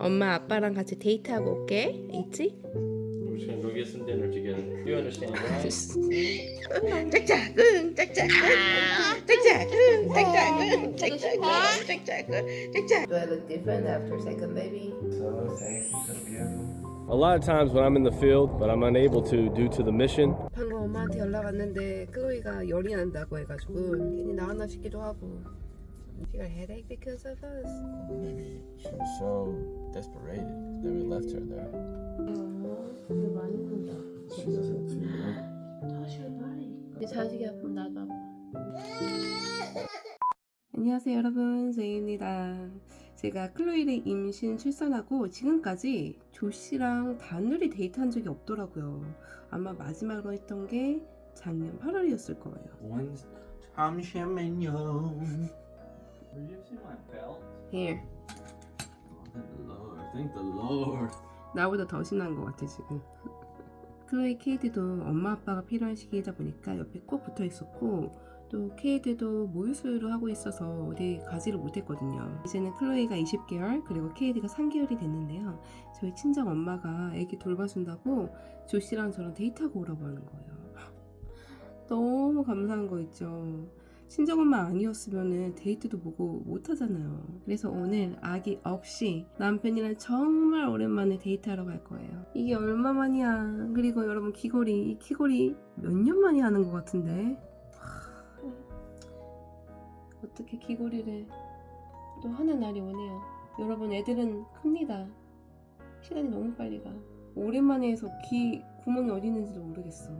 엄마 아빠랑 같이 데이트하고 올게. 있지? We're just gonna go get some dinner together. You understand, right? 짝짝꿍 짝짝꿍 짝짝꿍 짝짝꿍 짝짝꿍 짝짝꿍 짝짝. Do I look different after second baby? So thank you, so beautiful. A lot of times when I'm in the field, but I'm unable to due to the mission, 방금 엄마한테 연락 왔는데 클로이가 열이 난다고 해가지고 괜히 나왔나 싶기도 하고. She got a headache because of us. Maybe she was so desperated that we left her there. She doesn't feel well. 내 자식이 아프면 나도 아파. 안녕하세요 여러분 제이입니다. 제가 클로이를 임신 출산하고 지금까지 조씨랑 단둘이 데이트한 적이 없더라고요. 아마 마지막으로 했던 게 작년 8월이었을 거예요. 잠시만요. Were you using my belt? Here. Oh, thank the Lord. Thank the Lord. 나보다 더 신난 것 같아 지금. 클로이 케이드도 엄마 아빠가 필요한 시기이다 보니까 옆에 꼭 붙어 있었고 또 케이드도 모유수유를 하고 있어서 어디 가지를 못했거든요. 이제는 클로이가 20개월 그리고 케이드가 3개월이 됐는데요. 저희 친정 엄마가 아기 돌봐준다고 조씨랑 저랑 데이트하고 오라고 하는 거예요. 너무 감사한 거 있죠. 친정엄마 아니었으면 데이트도 보고 못하잖아요. 그래서 오늘 아기 없이 남편이랑 정말 오랜만에 데이트하러 갈 거예요. 이게 얼마만이야. 그리고 여러분 귀걸이, 이 귀걸이 몇 년 만에 하는 것 같은데. 하, 어떻게 귀걸이를 또 하는 날이 오네요. 여러분 애들은 큽니다. 시간이 너무 빨리 가. 오랜만에 해서 귀 구멍이 어디 있는지도 모르겠어.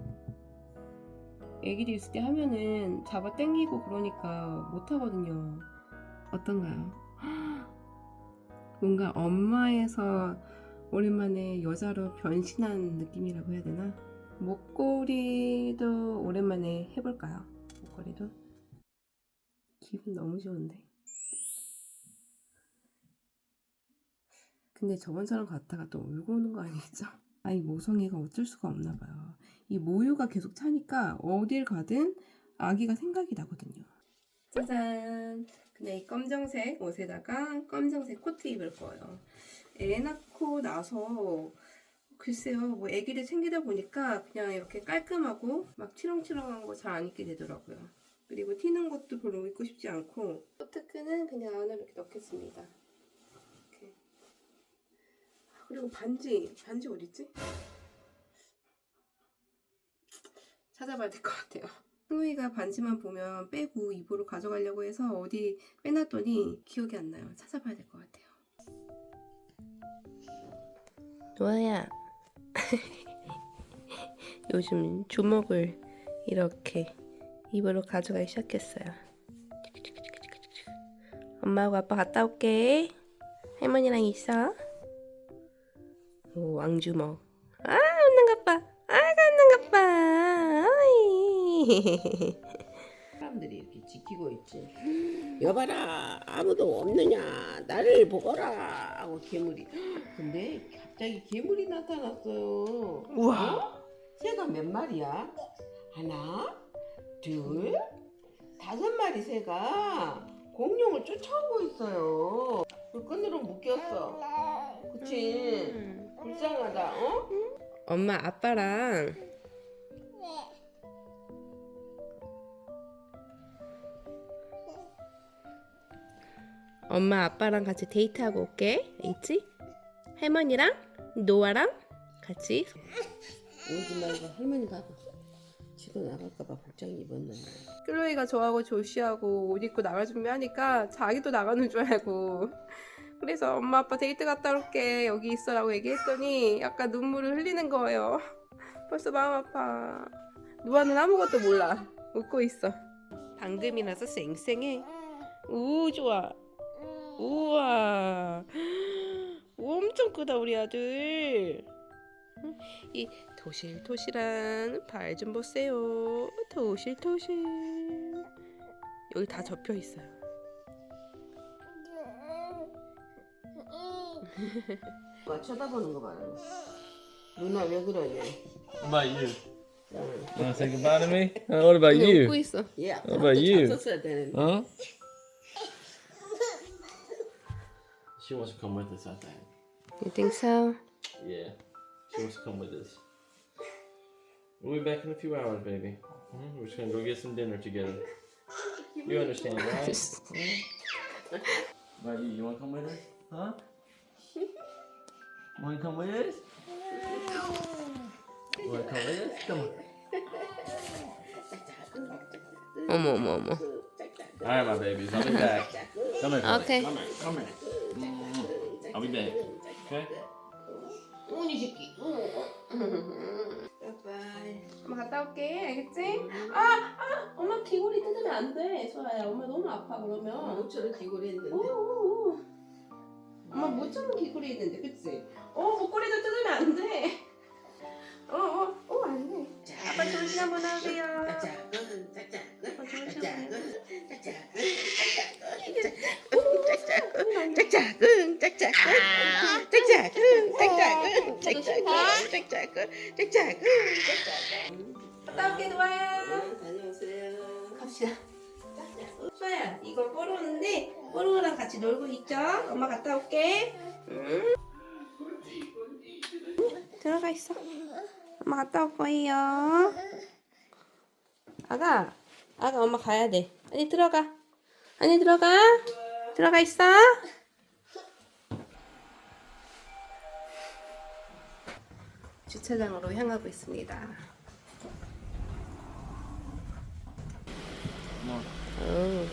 애기들 있을 때 하면은 잡아 당기고 그러니까 못 하거든요. 어떤가요? 뭔가 엄마에서 오랜만에 여자로 변신한 느낌이라고 해야 되나? 목걸이도 오랜만에 해볼까요? 목걸이도 기분 너무 좋은데. 근데 저번처럼 갔다가 또 울고 오는 거 아니겠죠? 아이 모성애가 어쩔 수가 없나 봐요. 이 모유가 계속 차니까 어딜 가든 아기가 생각이 나거든요. 짜잔! 근데 이 검정색 옷에다가 검정색 코트 입을 거예요. 애 낳고 나서 글쎄요, 뭐 애기를 챙기다 보니까 그냥 이렇게 깔끔하고 막 치렁치렁한 거 잘 안 입게 되더라고요. 그리고 튀는 것도 별로 입고 싶지 않고 코트끈은 그냥 안으로 이렇게 넣겠습니다. 이렇게. 그리고 반지, 반지 어딨지? 찾아봐야 될 것 같아요. 클로이가 반지만 보면 빼고 입으로 가져가려고 해서 어디 빼놨더니 기억이 안 나요. 찾아봐야 될 것 같아요. 노아야. 요즘 주먹을 이렇게 입으로 가져가기 시작했어요. 엄마하고 아빠 갔다 올게. 할머니랑 있어. 오, 왕주먹. 아, 웃는 것 봐. 아가 웃는 것 봐. 어이. 사람들이 이렇게 지키고 있지. 여봐라 아무도 없느냐 나를 보거라 하고 괴물이. 근데 갑자기 괴물이 나타났어요. 우와. 어? 새가 몇 마리야? 하나, 둘, 다섯 마리 새가 공룡을 쫓아오고 있어요. 그 끈으로 묶였어. 그치? 불쌍하다. 어? 엄마 아빠랑 엄마 아빠랑 같이 데이트하고 올게. 있지? 할머니랑 노아랑 같이. 오지 말고 할머니가 하고. 지도 나갈까봐 복장 입었네. 클로이가 저하고 조시하고 옷 입고 나갈 준비하니까 자기도 나가는 줄 알고. 그래서 엄마 아빠 데이트 갔다 올게. 여기 있어라고 얘기했더니 약간 눈물을 흘리는 거예요. 벌써 마음 아파. 누아는 아무것도 몰라. 웃고 있어. 방금이라서 쌩쌩해. 우 좋아 우와 엄청 크다 우리 아들 이 도실도실한 발 좀 보세요. 도실도실. 여기 다 접혀 있어요. 막 쳐다보는 거 봐라. 누나 왜 그러냐? what about you? You wanna say goodbye to me? Uh, what about 웃고 you? 있어. What about you? 되는데. Huh? She wants to come with us, I think. You think so? Yeah. She wants to come with us. We'll be back in a few hours, baby. Mm-hmm. We're just gonna go get some dinner together. You understand, right? yeah? Right, you, you wanna come with us? Huh? Wanna come with us? Wanna come with us? Come on. One more. All right, my babies, I'll be back. Come here. Okay. Come here. Come here. I'll be back. Okay? 오니 새끼. 빠빠이. 엄마 갔다 올게. 알겠지? 아, 아, 엄마 귀걸이 뜯으면 안 돼. 소아야, 엄마 너무 아파 그러면. 모처럼 귀걸이 했는데. 오, 오, 오. 엄마 모처럼 귀걸이 했는데, 그치? 어, 목걸이도 뜯으면 안 돼. 어, 어, 어, 안 돼. 아빠 좋은 시간 보내세요. 짝짝은 짝짝은. 짝짝은 짝짝은 짝짝은 짝짝은 짝짝은 짝짝은 짝짝은 짝짝은 짝짝은 갔다 올게, 노아야. 다녀오세요. 갑시다. 수아야, 이거 뽀로인데 뽀로랑 같이 놀고 있죠? 엄마 갔다 올게. 응. 들어가 있어. 엄마 갔다 올 거예요. 아가, 아가 엄마 가야 돼. 아니 들어가. 아니 들어가. 들어가 있어. 주차장으로 향하고 있습니다. 음.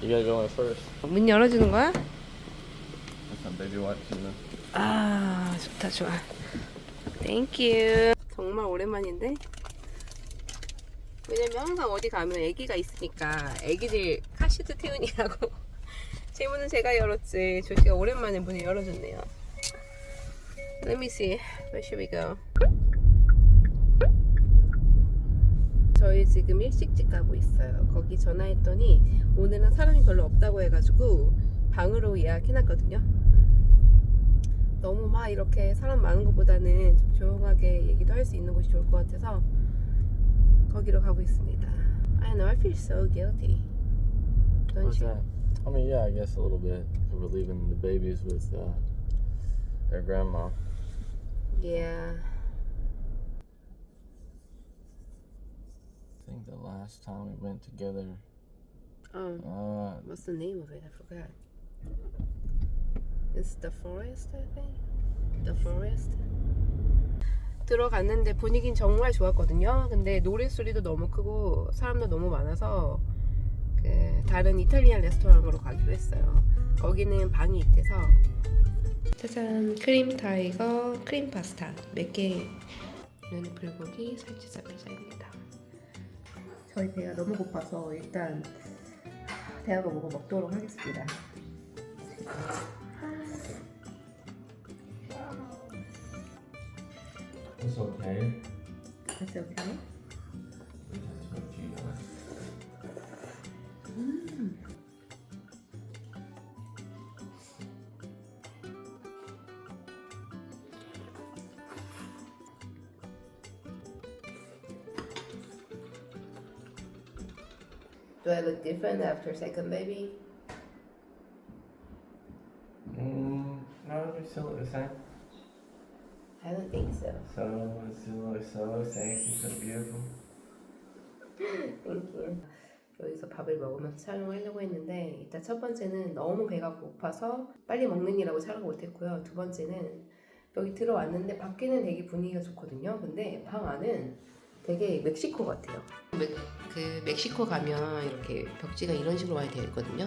You gotta go in first. 문 열어주는 거야? That's baby wipes in the. 아 좋다 좋아 땡큐 정말 오랜만인데 왜냐면 항상 어디 가면 애기가 있으니까 애기들 카시트 태운이라고 제 문은 제가 열었지 조씨가 오랜만에 문을 열어줬네요 Let me see Where should we go? 저희 지금 일식집 가고 있어요 거기 전화했더니 오늘은 사람이 별로 없다고 해가지고 방으로 예약해놨거든요 너무 막 이렇게 사람 많은 것보다는 좀 조용하게 얘기도 할 수 있는 곳이 좋을 것 같아서 거기로 가고 있습니다. I know I feel so guilty. Don't What's you? that? I mean, yeah, I guess a little bit. We're leaving the babies with uh, their grandma. Yeah. I think the last time we went together, Oh, uh, what's the name of it? I forgot. It's the forest, I think. The forest. 들어갔는데 분위기는 정말 좋았거든요. 근데 노래 소리도 너무 크고 사람도 너무 많아서 그 다른 이탈리안 레스토랑으로 가기로 했어요. 거기는 방이 있대서. 짜잔, 크림 타이거, 크림 파스타 몇 개. 는 불고기, 살치살 피자입니다. 저희 배가 너무 고파서 일단 대학을 보고 먹도록 하겠습니다. it's okay. That's okay. Do I look different after second baby? Mm, no, we still look the same. I don't think so. So, it still looks so sexy, so beautiful. Thank you. 여기서 밥을 먹으면서 촬영을 하려고 했는데 일단 첫 번째는 너무 배가 고파서 빨리 먹느니라고 촬영을 못했고요. 두 번째는 여기 들어왔는데 밖에는 되게 분위기가 좋거든요. 근데 방 안은 되게 멕시코 같아요. 멕, 그 멕시코 가면 이렇게 벽지가 이런 식으로 많이 되어 있거든요.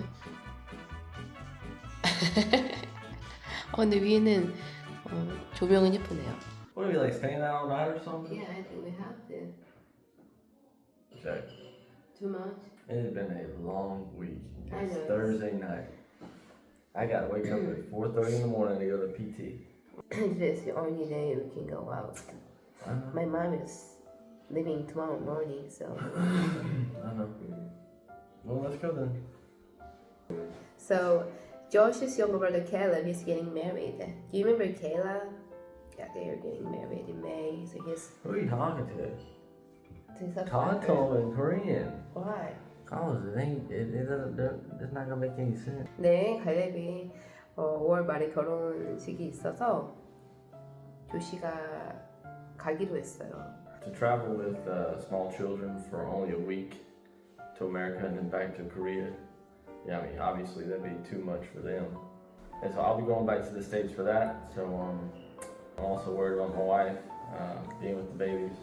어, 근데 위에는 어, 조명은 예쁘네요. What are we like staying out all night or something? Yeah, I think we have to. Check. Too much. It has been a long week. I It's know. Thursday night. I gotta wake up at 4:30 in the morning to go to PT. this is the only day we can go out. I know. My mom is leaving tomorrow morning, so I know. Well, let's go then. so Josh's younger brother Caleb is getting married. Do you remember Kayla? Yeah, they are getting married in May. So he's Who are you talking to? he's a Talk to him in Korean. Why? Cause it ain't. It, it doesn't. It's not gonna make any sense. 네, 갈렙이 어, 5월 말에 결혼식이 있어서 조씨가 가기로 했어요. To travel with uh, small children for only a week to America and then back to Korea. Yeah, I mean, obviously that'd be too much for them. And so I'll be going back to the States for that. So um, I'm also worried about my wife uh, being with the babies.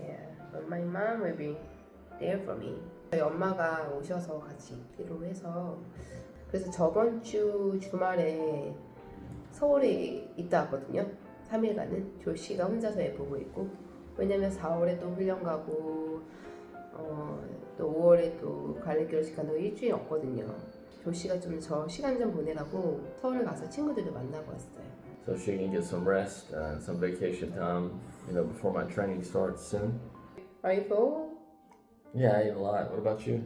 Yeah, but my mom will be there for me. 저희 엄마가 오셔서 같이 있기로 해서 그래서 저번 주 주말에 서울에 있다 왔거든요. 3일간은 조씨가 혼자서 애 보고 있고 왜냐면 4월에 또 훈련 가고 어, 또 5월에 또 갈래 결혼식 가는 거 일주일 없거든요. 조 씨가 좀 저 시간 좀 보내라고 서울 가서 친구들도 만나고 왔어요. So she can get some rest uh, and some vacation time, you know, before my training starts soon. Are you full? Yeah, I ate a lot. What about you?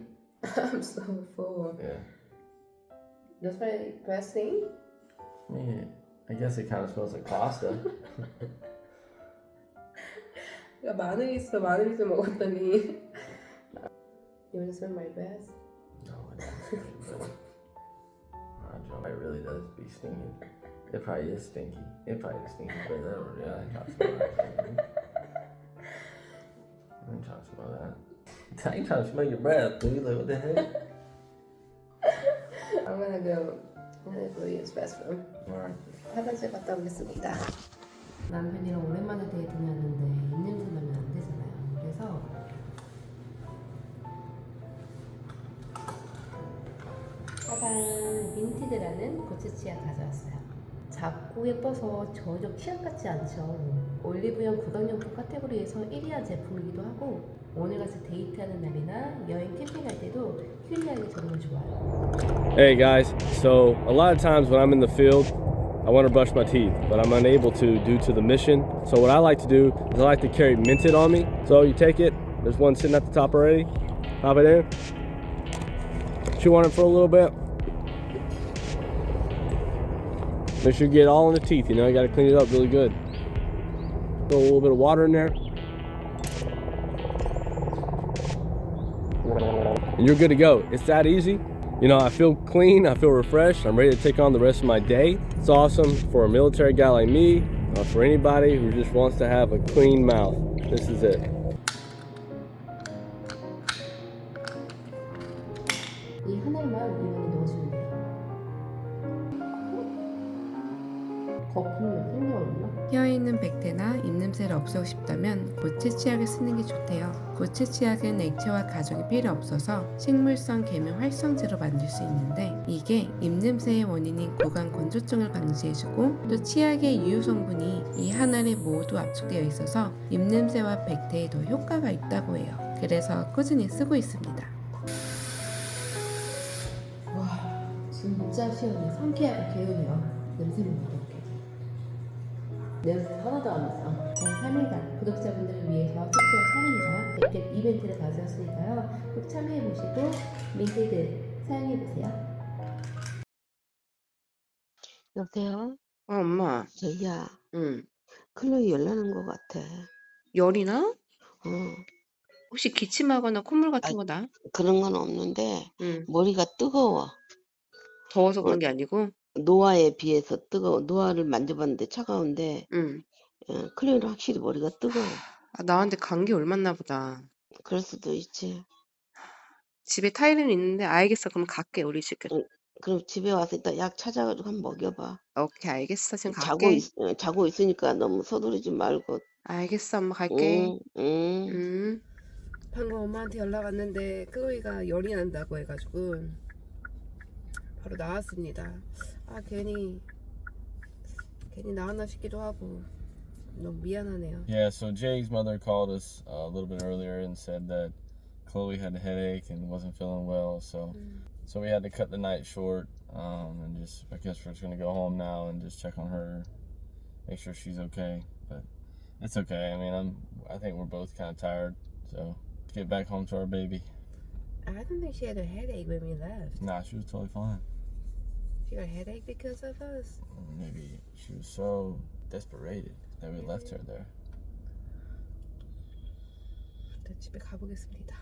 I'm so full. Yeah. That's my best thing. I mean, I guess it kind of smells like pasta. my breath? No, it doesn't. Uh, Joe, it really does be stinky. It probably is stinky. It probably is stinky, but that, yeah, I ain't trying to smell that. I ain't trying to smell that. I ain't trying to smell your breath, dude. Like, what the heck? I'm gonna go I'm gonna go use bathroom Alright. 화장실 갔다 오겠습니다 남편이랑 오랜만에 데이트 다녔는데 짜잔 민티드라는 고추치약 가져왔어요 작고 예뻐서 전혀 치약 같지 않죠 올리브영 구강용품 카테고리에서 1위한 제품이기도 하고 오늘 같이 데이트하는 날이나 여행 캠핑할 때도 휴일하기 정말 좋아요 Hey guys, so a lot of times when I'm in the field, I want to brush my teeth, but I'm unable to due to the mission. So what I like to do is I like to carry Minted on me. So you take it, there's one sitting at the top already, pop it in, chew on it for a little bit. Make sure you get all in the teeth, you know, you got to clean it up really good. Throw a little bit of water in there. And you're good to go. It's that easy. You know, I feel clean, I feel refreshed, I'm ready to take on the rest of my day. It's awesome for a military guy like me, uh, for anybody who just wants to have a clean mouth. This is it. 치약은 액체와 가죽이 필요 없어서 식물성 계면 활성제로 만들 수 있는데 이게 입냄새의 원인인 구강 건조증을 방지해주고 또 치약의 유효 성분이 이 하나에 모두 압축되어 있어서 입냄새와 백태에 더 효과가 있다고 해요. 그래서 꾸준히 쓰고 있습니다. 와 진짜 시원해 상쾌하고 개운해요 냄새만 맡아볼게요 냄새 하나도 안 나 요단 3일간 구독자분들을 위해서 특별 할인과 백팩 이벤트를 가져왔으니까요 꼭 참여해보시고 민트들 사용해보세요 여보세요? 어 엄마 저기야, 응 클로이 열나는 것 같아. 열이나? 어, 혹시 기침하거나 콧물 같은 거 나? 그런 건 없는데 응 머리가 뜨거워. 더워서 그런 게 아니고 노아에 비해서 뜨거워. 노아를 만져봤는데 차가운데 응 어, 클로이는 확실히 머리가 뜨거워. 아, 나한테 감기 얼마나 보다 그럴 수도 있지. 집에 타일은 있는데 알겠어 그럼 갈게 우리 집에 응. 그럼 집에 와서 이따 약 찾아가지고 한번 먹여봐. 오케이 알겠어 지금 자고 갈게 있, 어, 자고 있으니까 너무 서두르지 말고. 알겠어 엄마 갈게 응, 응. 음. 방금 엄마한테 연락 왔는데 클로이가 열이 난다고 해가지고 바로 나왔습니다. 아 괜히 괜히 나왔나 싶기도 하고 너무 미안하네요. Yeah, so Jay's mother called us uh, a little bit earlier and said that Chloe had a headache and wasn't feeling well, so so we had to cut the night short. Um, and just I guess we're just gonna go home now and just check on her, make sure she's okay. But it's okay. I mean, I'm I think we're both kind of tired, so let's get back home to our baby. I don't think she had a headache when we left. Nah, she was totally fine. She got a headache because of us. Maybe she was so desperated That we left her there. 일단 집에 가보겠습니다.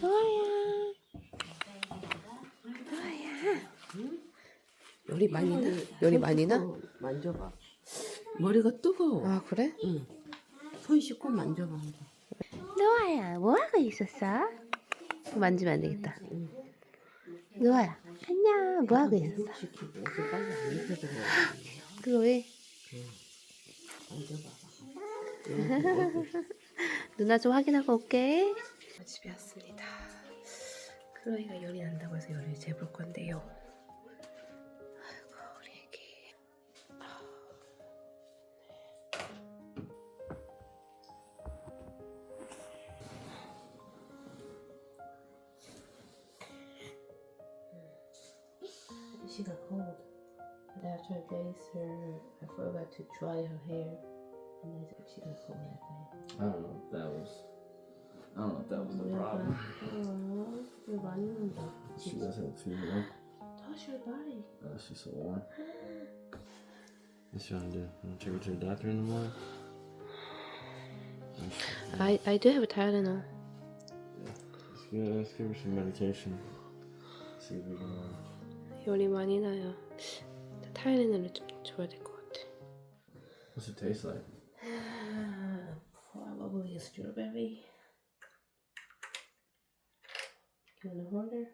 노아야 노아야 열이 많이 나? 열이 많이 나? 어, 만져봐. 머리가 뜨거워. 아 그래? 응. 손 씻고 만져봐. 노아야 뭐하고 있었어? 만지면 안 되겠다 노아야 안녕 뭐하고 있었어? 그거 왜? 누나 좀 확인하고 올게. 집에 왔습니다. 클로이가 열이 난다고 해서 열을 재볼 건데요. She got cold. And after I bathed her, I forgot to dry her hair. And then she got cold that day. I don't know if that was. I don't know if that was the problem. Oh, you're running She does have a fever. Touch your body. Uh, she's so warm. What's you want to do? Want to take her to the doctor in the morning? I I do have a Tylenol. Let's give, let's give her some medication. See if we can. Uh, 열이 많이 나요. 타이레놀을 좀 줘야 될 것 같아. What's it taste like? Probably a strawberry. You wanna hold her?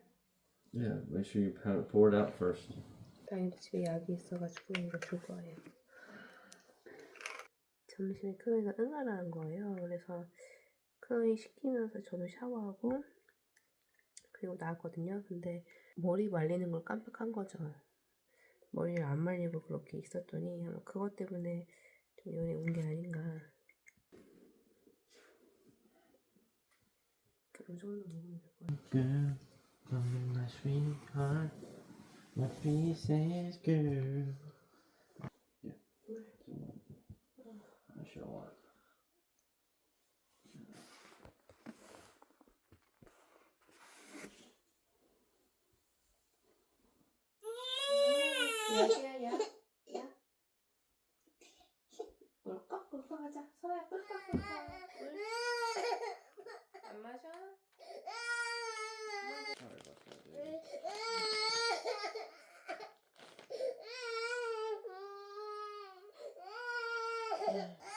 Yeah, make sure you pour it out first. 다행히 집에 약이 있어가지고 이거 줄 거예요. 점심에 클로이가 응아라는 거예요. 그래서 클로이 시키면서 저도 샤워하고 그리고 나왔거든요. 근데 머리 말리는 걸 깜빡한 거죠. 머리를 안 말리고 그렇게 있었더니 아마 그것 때문에 좀 열이 온게 아닌가. 이 정도 먹으면 될 것 같아요. Girl, come my sweetheart, my princess girl. Yeah. I sure want. Yeah.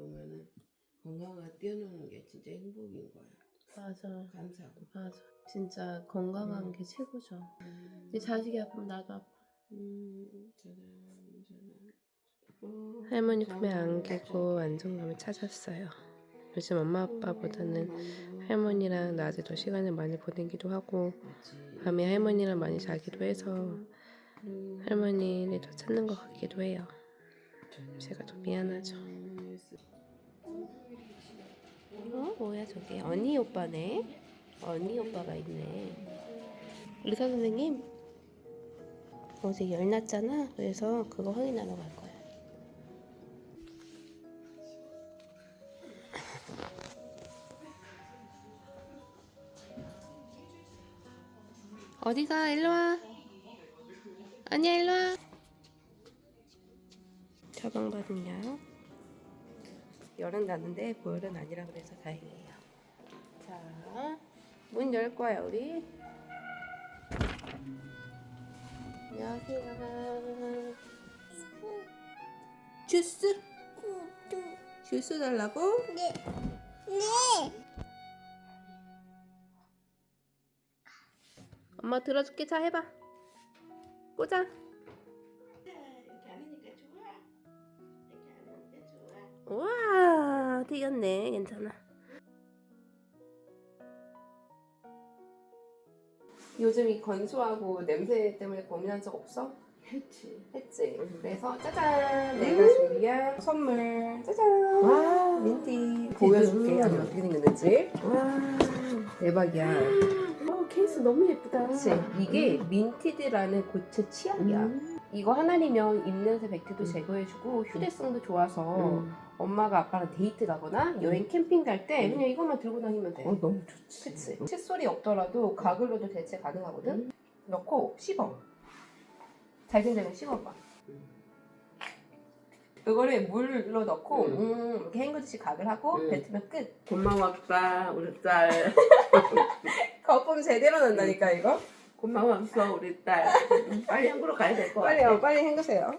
보면은 건강하게 뛰어노는 게 진짜 행복인 거야. 맞아. 감사하고. 맞아. 진짜 건강한 게 최고죠. 내 자식이 아프면 나도 아파. 음, 짜잔, 짜잔. 어, 할머니 품에 안기고 안정감을 찾았어요. 요즘 엄마 아빠보다는 할머니랑 낮에 더 시간을 많이 보내기도 하고 밤에 할머니랑 많이 자기도 해서 할머니를 더 찾는 것 같기도 해요. 제가 더 미안하죠. 뭐야 저게 언니 오빠네. 언니 오빠가 있네. 의사 선생님 어제 열 났잖아. 그래서 그거 확인하러 갈 거야. 어디가? 일로 와. 아니야, 일로 와. 처방받은 약. 열은 나는데 고열은 아니라 그래서 다행이에요. 자, 문 열 거야, 우리. 안녕하세요. 주스? 주스 달라고? 네. 엄마 들어줄게. 자, 해봐. 꽂아. 이렇게 하니까 좋아. 이렇게 하니까 좋아. 우와, 튀겼네. 괜찮아. 요즘 이 건조하고 냄새 때문에 고민한 적 없어? 했지. 했지. 음. 그래서 짜잔 내가 준비한 선물 짜잔 와. 민티 보여줄게 안에 어떻게 생겼는지 와. 대박이야. 어 케이스 너무 예쁘다. 그치? 이게 민티드라는 고체 치약이야. 음. 이거 하나리면 입냄새 백태도 음. 제거해주고 휴대성도 좋아서 음. 엄마가 아빠랑 데이트 가거나 여행 캠핑 갈때 음. 그냥 이것만 들고 다니면 돼. 어 너무 좋지. 그치? 칫솔이 없더라도 가글로도 대체 가능하거든? 음. 넣고 씹어. 잘생잘생 씹어봐. 이거를 물로 넣고 음. 음, 이렇게 헹구듯이 가글 하고 음. 뱉으면 끝. 고마웠다 우리 딸. 거품 제대로 난다니까 이거. 고마웠어 우리 딸. 빨리 한국으로 가야 될 것 같아. 빨리 요 빨리 헹구세요.